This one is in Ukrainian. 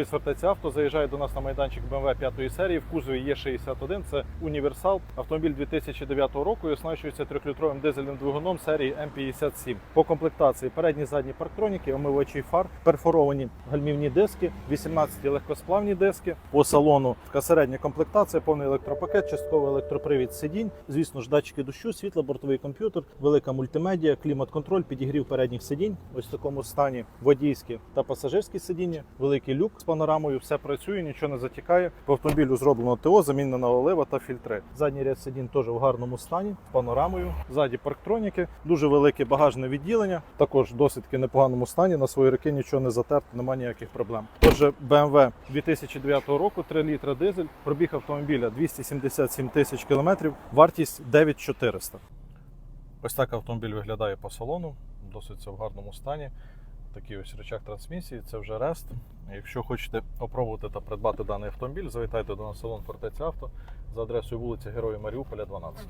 З авто заїжджає до нас на майданчик BMW 5 серії в кузові Е61. Це універсал. Автомобіль 2009 року і оснащується 3-літровим дизельним двигуном серії М57. По комплектації передні задні парктроніки, омивачі фар, перфоровані гальмівні диски, 18 легкосплавні диски. По салону така середня комплектація, повний електропакет, частковий електропривід сидінь. Звісно ж, датчики дощу, світло, бортовий комп'ютер, велика мультимедіа, клімат-контроль, підігрів передніх сидінь. Ось в такому стані водійські та пасажирські сидіння, великий люк панорамою, все працює, нічого не затікає. По автомобілю зроблено ТО, замінена олива та фільтри. Задній ряд сидінь теж в гарному стані, панорамою. Ззаді парктроніки, дуже велике багажне відділення, також в досить непоганому стані. На свої роки нічого не затерто, немає ніяких проблем. Отже, BMW 2009 року, 3 літра дизель, пробіг автомобіля 277 тисяч кілометрів, вартість 9400. Ось так автомобіль виглядає по салону, досить в гарному стані. Такий ось рычаг трансмісії, це вже рест. Якщо хочете опробувати та придбати даний автомобіль, завітайте до нас в салон Фортеця Авто за адресою вулиця Героїв Маріуполя, 12.